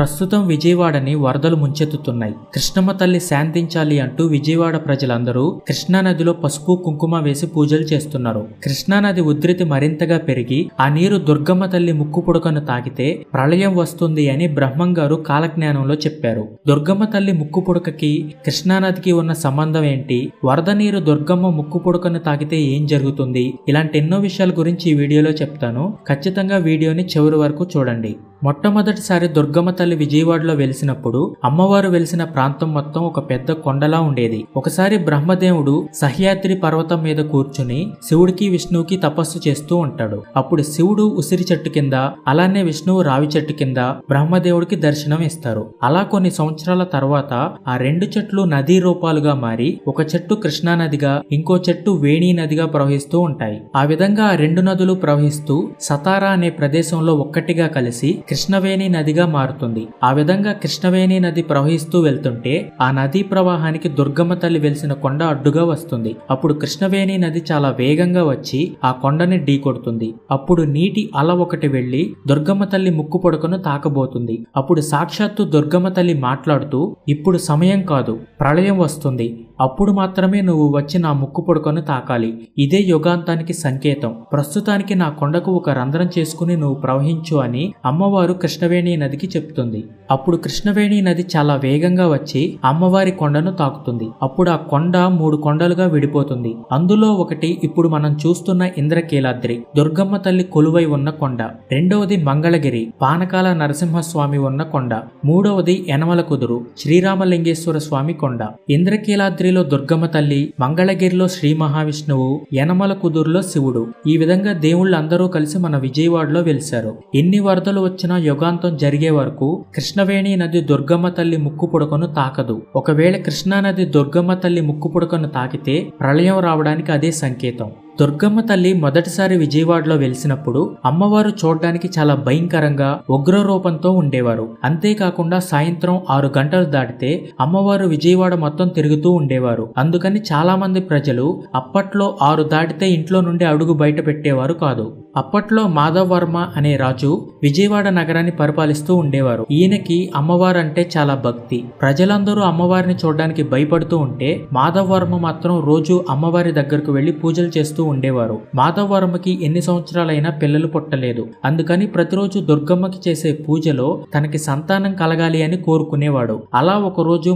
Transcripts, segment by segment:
ప్రస్తుతం విజయవాడని వరదలు ముంచెత్తుతున్నాయి. కృష్ణమ్మ తల్లి శాంతించాలి అంటూ విజయవాడ ప్రజలందరూ కృష్ణానదిలో పసుపు కుంకుమ వేసి పూజలు చేస్తున్నారు. కృష్ణానది ఉధృతి మరింతగా పెరిగి ఆ నీరు దుర్గమ్మ తల్లి ముక్కు పుడకను తాకితే ప్రళయం వస్తుంది అని బ్రహ్మం గారు కాలజ్ఞానంలో చెప్పారు. దుర్గమ్మ తల్లి ముక్కు పుడకకి కృష్ణానదికి ఉన్న సంబంధం ఏంటి? వరద నీరు దుర్గమ్మ ముక్కు పుడకను తాకితే ఏం జరుగుతుంది? ఇలాంటి ఎన్నో విషయాల గురించి ఈ వీడియోలో చెప్తాను. ఖచ్చితంగా వీడియోని చివరి వరకు చూడండి. మొట్టమొదటిసారి దుర్గమ్మ తల్లి విజయవాడలో వెలిసినప్పుడు అమ్మవారు వెలిసిన ప్రాంతం మొత్తం ఒక పెద్ద కొండలా ఉండేది. ఒకసారి బ్రహ్మదేవుడు సహ్యాద్రి పర్వతం మీద కూర్చుని శివుడికి విష్ణువుకి తపస్సు చేస్తూ ఉంటాడు. అప్పుడు శివుడు ఉసిరి చెట్టు కింద అలానే విష్ణువు రావి చెట్టు కింద బ్రహ్మదేవుడికి దర్శనం ఇస్తారు. అలా కొన్ని సంవత్సరాల తర్వాత ఆ రెండు చెట్లు నదీ రూపాలుగా మారి ఒక చెట్టు కృష్ణా నదిగా ఇంకో చెట్టు వేణి నదిగా ప్రవహిస్తూ ఉంటాయి. ఆ విధంగా ఆ రెండు నదులు ప్రవహిస్తూ సతారా అనే ప్రదేశంలో ఒక్కటిగా కలిసి కృష్ణవేణి నదిగా మారుతుంది. ఆ విధంగా కృష్ణవేణి నది ప్రవహిస్తూ వెళ్తుంటే ఆ నదీ ప్రవాహానికి దుర్గమ్మ తల్లి వెలిసిన కొండ అడ్డుగా వస్తుంది. అప్పుడు కృష్ణవేణి నది చాలా వేగంగా వచ్చి ఆ కొండని ఢీకొడుతుంది. అప్పుడు నీటి అల ఒకటి వెళ్ళి దుర్గమ్మ తల్లి ముక్కు పొడకను తాకబోతుంది. అప్పుడు సాక్షాత్తు దుర్గమ్మ తల్లి మాట్లాడుతూ ఇప్పుడు సమయం కాదు ప్రళయం వస్తుంది. అప్పుడు మాత్రమే నువ్వు వచ్చి నా ముక్కు పొడుకొని తాకాలి. ఇదే యుగాంతానికి సంకేతం. ప్రస్తుతానికి నా కొండకు ఒక రంధ్రం చేసుకుని నువ్వు ప్రవహించు అని అమ్మవారు కృష్ణవేణి నదికి చెప్తుంది. అప్పుడు కృష్ణవేణి నది చాలా వేగంగా వచ్చి అమ్మవారి కొండను తాకుతుంది. అప్పుడు ఆ కొండ మూడు కొండలుగా విడిపోతుంది. అందులో ఒకటి ఇప్పుడు మనం చూస్తున్న ఇంద్రకీలాద్రి దుర్గమ్మ తల్లి కొలువై ఉన్న కొండ. రెండవది మంగళగిరి పానకాల నరసింహస్వామి ఉన్న కొండ. మూడవది యనమల కుదురు శ్రీరామలింగేశ్వర స్వామి కొండ. ఇంద్రకీలాద్రిలో దుర్గమ్మ తల్లి మంగళగిరిలో శ్రీ మహావిష్ణువు యనమల కుదురులో శివుడు. ఈ విధంగా దేవుళ్ళందరూ కలిసి మన విజయవాడలో వెలిశారు. ఎన్ని వరదలు వచ్చిన యుగాంతం జరిగే వరకు కృష్ణవేణి నది దుర్గమ్మ తల్లి ముక్కు పుడకను తాకదు. ఒకవేళ కృష్ణా నది దుర్గమ్మ తల్లి ముక్కు పుడకను తాకితే ప్రళయం రావడానికి అదే సంకేతం. దుర్గమ్మ తల్లి మొదటిసారి విజయవాడలో వెలిసినప్పుడు అమ్మవారు చూడడానికి చాలా భయంకరంగా ఉగ్ర రూపంతో ఉండేవారు. అంతేకాకుండా సాయంత్రం ఆరు గంటలు దాటితే అమ్మవారు విజయవాడ మొత్తం తిరుగుతూ ఉండేవారు. అందుకని చాలా మంది ప్రజలు అప్పట్లో ఆరు దాటితే ఇంట్లో నుండి అడుగు బయట పెట్టేవారు కాదు. అప్పట్లో మాధవ్ వర్మ అనే రాజు విజయవాడ నగరాన్ని పరిపాలిస్తూ ఉండేవారు. ఈయనకి అమ్మవారు అంటే చాలా భక్తి. ప్రజలందరూ అమ్మవారిని చూడడానికి భయపడుతూ ఉంటే మాధవ్ వర్మ మాత్రం రోజు అమ్మవారి దగ్గరకు వెళ్ళి పూజలు చేస్తూ ఉండేవారు. మాధవవర్మకి ఎన్ని సంవత్సరాలైనా పిల్లలు పుట్టలేదు. అందుకని ప్రతిరోజు దుర్గమ్మకి చేసే పూజలో తనకి సంతానం కలగాలి అని కోరుకునేవాడు. అలా ఒక రోజు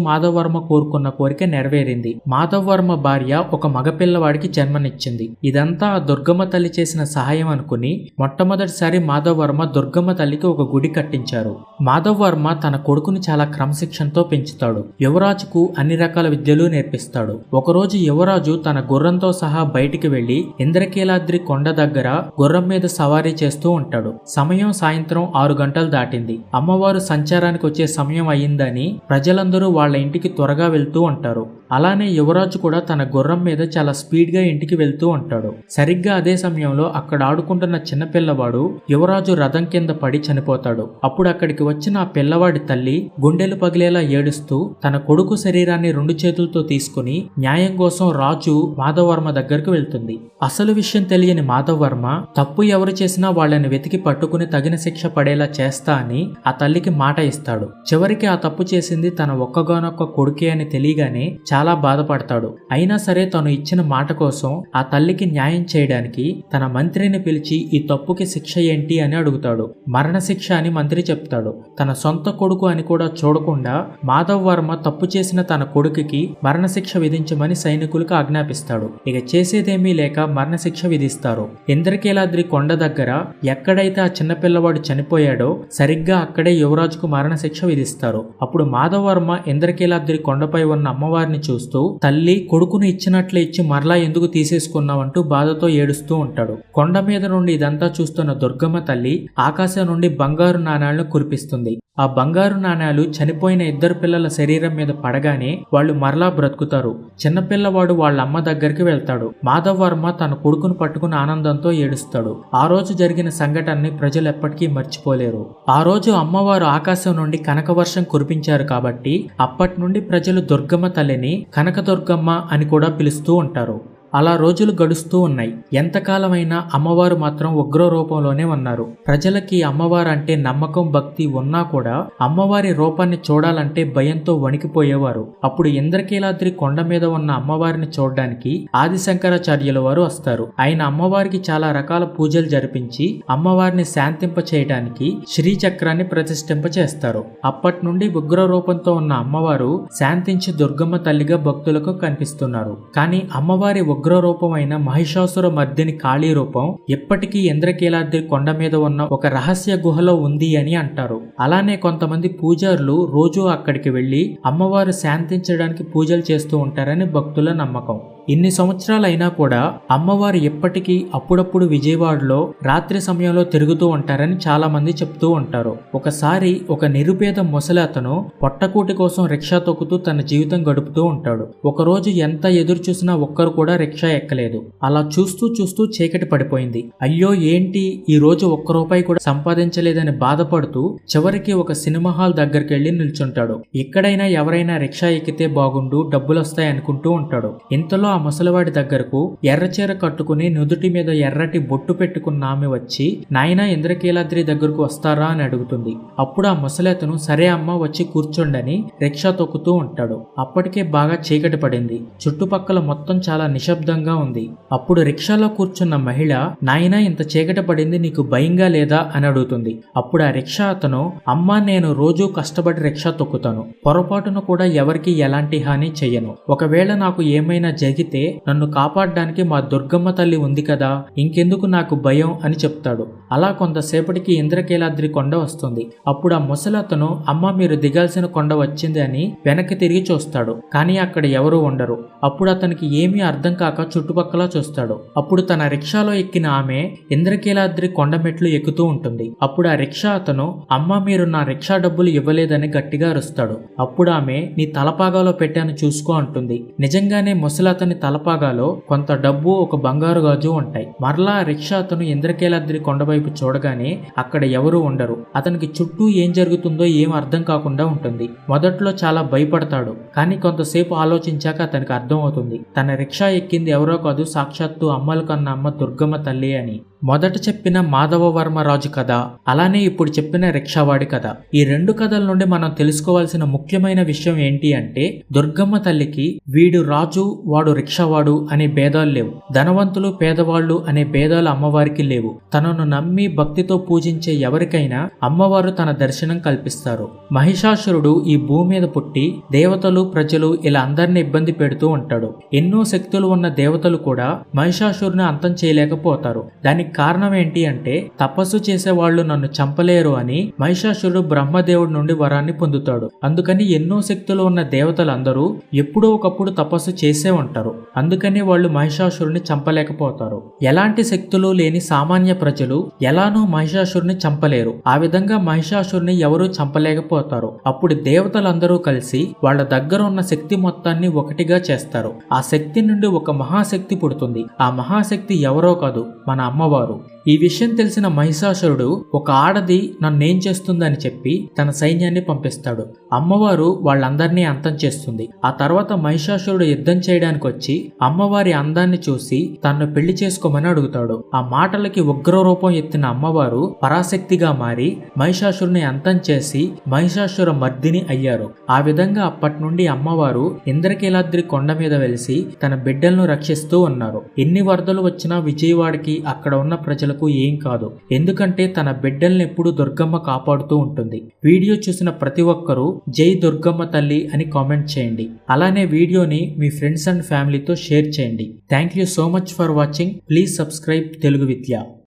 కోరుకున్న కోరిక నెరవేరింది. మాధవవర్మ భార్య ఒక మగపిల్లవాడికి జన్మనిచ్చింది. ఇదంతా ఆ దుర్గమ్మ తల్లి చేసిన సహాయం అనుకుని మొట్టమొదటిసారి మాధవవర్మ దుర్గమ్మ తల్లికి ఒక గుడి కట్టించారు. మాధవవర్మ తన కొడుకుని చాలా క్రమశిక్షణతో పెంచుతాడు. యువరాజుకు అన్ని రకాల విద్యలు నేర్పిస్తాడు. ఒకరోజు యువరాజు తన గుర్రంతో సహా బయటికి వెళ్ళి ఇంద్రకీలాద్రి కొండ దగ్గర గుర్రం మీద సవారీ చేస్తూ ఉంటాడు. సమయం సాయంత్రం ఆరు గంటలు దాటింది. అమ్మవారు సంచారానికి వచ్చే సమయం అయిందని ప్రజలందరూ వాళ్ళ ఇంటికి త్వరగా వెళ్తూ ఉంటారు. అలానే యువరాజు కూడా తన గుర్రం మీద చాలా స్పీడ్గా ఇంటికి వెళ్తూ ఉంటాడు. సరిగ్గా అదే సమయంలో అక్కడ ఆడుకుంటున్న చిన్నపిల్లవాడు యువరాజు రథం కింద పడి చనిపోతాడు. అప్పుడు అక్కడికి వచ్చిన ఆ పిల్లవాడి తల్లి గుండెలు పగిలేలా ఏడుస్తూ తన కొడుకు శరీరాన్ని రెండు చేతులతో తీసుకుని న్యాయం కోసం రాజు మాధవర్మ దగ్గరకు వెళ్తుంది. అసలు విషయం తెలియని మాధవర్మ తప్పు ఎవరు చేసినా వాళ్ళని వెతికి పట్టుకుని తగిన శిక్ష పడేలా చేస్తా అని ఆ తల్లికి మాట ఇస్తాడు. చివరికి ఆ తప్పు చేసింది తన ఒక్కగానొక్క కొడుకే అని తెలియగానే చాలా బాధపడతాడు. అయినా సరే తను ఇచ్చిన మాట కోసం ఆ తల్లికి న్యాయం చేయడానికి తన మంత్రిని పిలిచి ఈ తప్పుకి శిక్ష ఏంటి అని అడుగుతాడు. మరణశిక్ష అని మంత్రి చెప్తాడు. తన సొంత కొడుకు అని కూడా చూడకుండా మాధవ్ వర్మ తప్పు చేసిన తన కొడుకుకి మరణశిక్ష విధించమని సైనికులకు ఆజ్ఞాపిస్తాడు. ఇక చేసేదేమీ లేక మరణశిక్ష విధిస్తారు. ఇంద్రకీలాద్రి కొండ దగ్గర ఎక్కడైతే ఆ చిన్నపిల్లవాడు చనిపోయాడో సరిగ్గా అక్కడే యువరాజుకు మరణశిక్ష విధిస్తారు. అప్పుడు మాధవ్ వర్మ ఇంద్రకీలాద్రి కొండపై ఉన్న అమ్మవారిని చూస్తూ తల్లి కొడుకును ఇచ్చినట్లే ఇచ్చి మరలా ఎందుకు తీసేసుకున్నావంటూ బాధతో ఏడుస్తూ ఉంటాడు. కొండ మీద నుండి ఇదంతా చూస్తున్న దుర్గమ్మ తల్లి ఆకాశం నుండి బంగారు నాణాలను కురిపిస్తుంది. ఆ బంగారు నాణాలు చనిపోయిన ఇద్దరు పిల్లల శరీరం మీద పడగానే వాళ్ళు మరలా బ్రతుకుతారు. చిన్నపిల్లవాడు వాళ్ళ అమ్మ దగ్గరికి వెళ్తాడు. మాధవ్ వర్మ తన కొడుకును పట్టుకుని ఆనందంతో ఏడుస్తాడు. ఆ రోజు జరిగిన సంఘటనని ప్రజలు ఎప్పటికీ మర్చిపోలేరు. ఆ రోజు అమ్మవారు ఆకాశం నుండి కనకవర్షం కురిపించారు కాబట్టి అప్పటి నుండి ప్రజలు దుర్గమ్మ తల్లిని కనకదుర్గమ్మ అని కూడా పిలుస్తూ ఉంటారు. అలా రోజులు గడుస్తూ ఉన్నాయి. ఎంతకాలమైనా అమ్మవారు మాత్రం ఉగ్ర రూపంలోనే ఉన్నారు. ప్రజలకి అమ్మవారు అంటే నమ్మకం భక్తి ఉన్నా కూడా అమ్మవారి రూపాన్ని చూడాలంటే భయంతో వణికిపోయేవారు. అప్పుడు ఇంద్రకీలాద్రి కొండ మీద ఉన్న అమ్మవారిని చూడడానికి ఆదిశంకరాచార్యుల వారు వస్తారు. ఆయన అమ్మవారికి చాలా రకాల పూజలు జరిపించి అమ్మవారిని శాంతింప చేయడానికి శ్రీచక్రాన్ని ప్రతిష్ఠింప చేస్తారు. అప్పటి నుండి ఉగ్ర రూపంతో ఉన్న అమ్మవారు శాంతించి దుర్గమ్మ తల్లిగా భక్తులకు కనిపిస్తున్నారు. కానీ అమ్మవారి ఉగ్ర ఉగ్రరూపమైన మహిషాసుర మర్దిని కాళీ రూపం ఇప్పటికీ ఇంద్రకీలాద్రి కొండ మీద ఉన్న ఒక రహస్య గుహలో ఉంది అని అంటారు. అలానే కొంతమంది పూజారులు రోజు అక్కడికి వెళ్ళి అమ్మవారు శాంతించడానికి పూజలు చేస్తూ ఉంటారని భక్తుల నమ్మకం. ఇన్ని సంవత్సరాలైనా కూడా అమ్మవారు ఎప్పటికీ అప్పుడప్పుడు విజయవాడలో రాత్రి సమయంలో తిరుగుతూ ఉంటారని చాలా మంది చెప్తూ ఉంటారు. ఒకసారి ఒక నిరుపేద ముసలి అతను పొట్టకూటి కోసం రిక్షా తొక్కుతూ తన జీవితం గడుపుతూ ఉంటాడు. ఒకరోజు ఎంత ఎదురు చూసినా ఒక్కరు కూడా రిక్షా ఎక్కలేదు. అలా చూస్తూ చూస్తూ చీకటి పడిపోయింది. అయ్యో ఏంటి? ఈ రోజు ఒక్క రూపాయి కూడా సంపాదించలేదని బాధపడుతూ చివరికి ఒక సినిమా హాల్ దగ్గరికి వెళ్ళి నిల్చుంటాడు. ఎక్కడైనా ఎవరైనా రిక్షా ఎక్కితే బాగుండు డబ్బులు వస్తాయి అనుకుంటూ ఉంటాడు. ఇంతలో ఆ ముసలివాడి దగ్గరకు ఎర్రచీర కట్టుకుని నుదుటి మీద ఎర్రటి బొట్టు పెట్టుకున్న ఆమె వచ్చి నాయన ఇంద్రకీలాద్రి దగ్గరకు వస్తారా? అని అడుగుతుంది. అప్పుడు ఆ ముసలేతను సరే అమ్మ వచ్చి కూర్చోండని రిక్షా తొక్కుతూ ఉంటాడు. అప్పటికే బాగా చీకటి పడింది. చుట్టుపక్కల మొత్తం చాలా నిశ్శబ్దంగా ఉంది. అప్పుడు రిక్షాలో కూర్చున్న మహిళ నాయన ఇంత చీకటి పడింది నీకు భయంగా లేదా? అని అడుగుతుంది. అప్పుడు ఆ రిక్షా అతను అమ్మ నేను రోజూ కష్టపడి రిక్షా తొక్కుతాను. పొరపాటున కూడా ఎవరికి ఎలాంటి హాని చెయ్యను. ఒకవేళ నాకు ఏమైనా జరిగితే నన్ను కాపాడడానికి మా దుర్గమ్మ తల్లి ఉంది కదా ఇంకెందుకు నాకు భయం? అని చెప్తాడు. అలా కొంతసేపటికి ఇంద్రకీలాద్రి కొండ వస్తుంది. అప్పుడు ఆ ముసలతను అమ్మ మీరు దిగాల్సిన కొండ వచ్చింది అని వెనక్కి తిరిగి చూస్తాడు. కానీ అక్కడ ఎవరూ ఉండరు. అప్పుడు అతనికి ఏమీ అర్థం కాక చుట్టుపక్కల చూస్తాడు. అప్పుడు తన రిక్షాలో ఎక్కిన ఆమె ఇంద్రకీలాద్రి కొండ మెట్లు ఎక్కుతూ ఉంటుంది. అప్పుడు ఆ రిక్షా అతను అమ్మ మీరు నా రిక్షా డబ్బులు ఇవ్వలేదని గట్టిగా అరుస్తాడు. అప్పుడు ఆమె నీ తలపాగాలో పెట్టాను చూసుకో అంటుంది. నిజంగానే ముసలతను తలపాగాలో కొంత డబ్బు ఒక బంగారు గాజు ఉంటాయి. మరలా రిక్షా అతను ఇంద్రకేలాద్రి కొండవైపు చూడగానే అక్కడ ఎవరూ ఉండరు. అతనికి చుట్టూ ఏం జరుగుతుందో ఏం అర్థం కాకుండా ఉంటుంది. మొదట్లో చాలా భయపడతాడు. కానీ కొంతసేపు ఆలోచించాక అతనికి అర్థమవుతుంది. తన రిక్షా ఎక్కింది ఎవరో కాదు సాక్షాత్తు అమ్మలు కన్న అమ్మ దుర్గమ్మ తల్లి అని. మొదట చెప్పిన మాధవవర్మ రాజు కథ అలానే ఇప్పుడు చెప్పిన రిక్షావాడి కథ. ఈ రెండు కథల నుండి మనం తెలుసుకోవాల్సిన ముఖ్యమైన విషయం ఏంటి అంటే దుర్గమ్మ తల్లికి వీడు రాజు వాడు రిక్షావాడు అనే భేదాలు లేవు. ధనవంతులు పేదవాళ్ళు అనే భేదాలు అమ్మవారికి లేవు. తనను నమ్మి భక్తితో పూజించే ఎవరికైనా అమ్మవారు తన దర్శనం కల్పిస్తారు. మహిషాసురుడు ఈ భూమి మీద పుట్టి దేవతలు ప్రజలు ఇలా అందరిని ఇబ్బంది పెడుతూ ఉంటాడు. ఎన్నో శక్తులు ఉన్న దేవతలు కూడా మహిషాసురుని అంతం చేయలేకపోతారు. దానికి కారణం ఏంటి అంటే తపస్సు చేసే వాళ్ళు నన్ను చంపలేరు అని మహిషాసురుడు బ్రహ్మదేవుడి నుండి వరాన్ని పొందుతాడు. అందుకని ఎన్నో శక్తులు ఉన్న దేవతలందరూ ఎప్పుడో ఒకప్పుడు తపస్సు చేసే ఉంటారు. అందుకని వాళ్ళు మహిషాసురుని చంపలేకపోతారు. ఎలాంటి శక్తులు లేని సామాన్య ప్రజలు ఎలానో మహిషాసురుని చంపలేరు. ఆ విధంగా మహిషాసురుని ఎవరూ చంపలేకపోతారు. అప్పుడు దేవతలందరూ కలిసి వాళ్ళ దగ్గర ఉన్న శక్తి మొత్తాన్ని ఒకటిగా చేస్తారు. ఆ శక్తి నుండి ఒక మహాశక్తి పుడుతుంది. ఆ మహాశక్తి ఎవరో కాదు మన అమ్మవారు. ہوں ఈ విషయం తెలిసిన మహిషాసురుడు ఒక ఆడది నన్నేం చేస్తుందని చెప్పి తన సైన్యాన్ని పంపిస్తాడు. అమ్మవారు వాళ్ళందరినీ అంతం చేస్తుంది. ఆ తర్వాత మహిషాసురుడు యుద్ధం చేయడానికి వచ్చి అమ్మవారి అందాన్ని చూసి తన్ను పెళ్ళి చేసుకోమని అడుగుతాడు. ఆ మాటలకి ఉగ్ర రూపం ఎత్తిన అమ్మవారు పరాశక్తిగా మారి మహిషాసురుని అంతం చేసి మహిషాసుర మర్దిని అయ్యారు. ఆ విధంగా అప్పటి నుండి అమ్మవారు ఇంద్రకీలాద్రి కొండ మీద వెలిసి తన బిడ్డలను రక్షిస్తూ ఉన్నారు. ఎన్ని వరదలు వచ్చినా విజయవాడకి అక్కడ ఉన్న ప్రజలు ప్రజలకు ఏం కాదు. ఎందుకంటే తన బిడ్డల్ని ఎప్పుడు దుర్గమ్మ కాపాడుతూ ఉంటుంది. వీడియో చూసిన ప్రతి ఒక్కరూ జై దుర్గమ్మ తల్లి అని కామెంట్ చేయండి. అలానే వీడియోని మీ ఫ్రెండ్స్ అండ్ ఫ్యామిలీతో షేర్ చేయండి. Thank you so much for watching. Please subscribe Telugu Vidya.